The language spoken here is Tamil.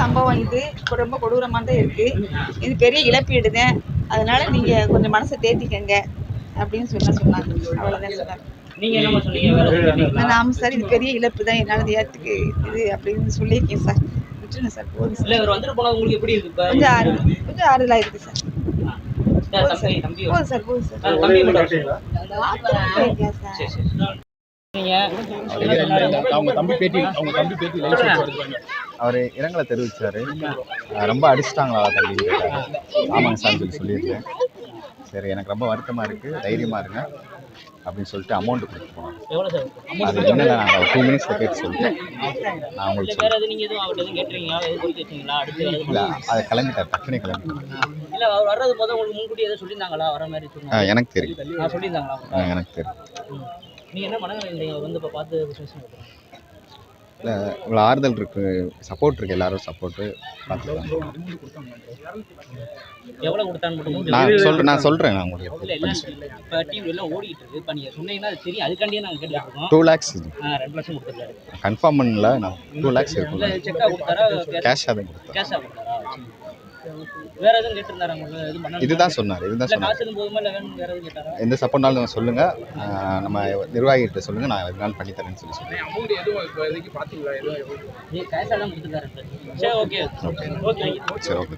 சம்பவம் இது ரொம்ப கொடூரமாக இருக்கு. இது பெரிய இழப்பீடு தான் அதனால நீங்க கொஞ்சம் மனசை தேத்திக்கங்க அப்படின்னு சொல்ல சொன்னாங்க. அவ்வளோதான் சொன்னாங்க? நாம சார் இது பெரிய இழப்பு தான். என்னால் ஏற்றுக்கு இது அப்படின்னு சொல்லியிருக்கேன் சார். விட்டுருங்க சார் போதும் இல்ல சார்? கொஞ்சம் ஆறு கொஞ்சம் ஆறுதலாக இருக்கு சார் சார், தம்பி தம்பி போதும் சார் போதும் சார். தம்பி மட்டும் வர இருக்கேன் சார்? அவங்க தம்பி பேட்டி அவங்க தம்பி பேட்டி அவர் இரங்கலை தெரிவிச்சாரு. அஹ் ரொம்ப அடிச்சிட்டாங்களா தம்பி கேட்டாரு ஆமாங்க சார் சொல்லி சொல்லியிருக்கேன். சரி எனக்கு ரொம்ப வருத்தமாக இருக்குது தைரியமாக இருங்க அப்படின்னு சொல்லிட்டு அமௌண்ட் கொடுத்து போனோம் எவ்வளவு சார்? Amount அது என்னல நான் டூ மினிட்ஸில் கேட்டு சொல்லிட்டேன். நான் உங்களுக்கு எதுவும் இல்லை அதை கிளம்பிட்டார். டக்குனே கிளம்பிட்டார். இல்ல அவர் வர்றது போது உங்களுக்கு முன்கூட்டி எதுவும் சொல்லியிருந்தாங்களா? வர மாதிரி ஆ, சொன்னாங்க எனக்கு தெரியும்? எனக்கு தெரியும். இல்லை இவ்வளோ ஆறுதல் இருக்கு. சப்போர்ட் இருக்கு எல்லாரும் சப்போர்ட்டு பார்த்துக்கலாம். எவ்வளவு கொடுத்தான்னு மட்டும் நான் சொல்கிறேன் நான் சொல்கிறேன் நான் இல்ல உங்களுக்கு இல்ல இல்ல இப்ப டிவி எல்லாம் ஓடிட்டு இருக்கு. இப்ப நீங்க சொன்னீங்கன்னா அது தெரியும். அதுக்காண்டியே நாங்க கேட்டுட்டு இருக்கோம். டூ லேக்ஸ் ஆ, ரெண்டு லட்சம் கொடுத்துருக்காரு. கன்ஃபார்ம் பண்ணல நான் டூ லேக்ஸ் கொடுத்தாரா? கேஷாக தான் கொடுத்தேன். கொடுத்தாரா. வேற எதுவும் கேட்டிருந்தாரா உங்களுக்கு எதுவும் பண்ண இதுதான் சொன்னார் இதுதான் சொன்னார். காசு எதுவும் போதுமா இல்ல வேணும் வேற எதுவும் கேட்டாரா? எந்த சப்போர்ட்னாலும் சொல்லுங்கள் நம்ம நிர்வாகிகிட்ட சொல்லுங்கள் நான் எதுனாலும் சொல்லி அமௌண்ட் எதுவும் பார்த்தீங்களா எதுவும் தான் கொடுத்துருக்காரு சரி ஓகே. ஓகே. சரி ஓகே.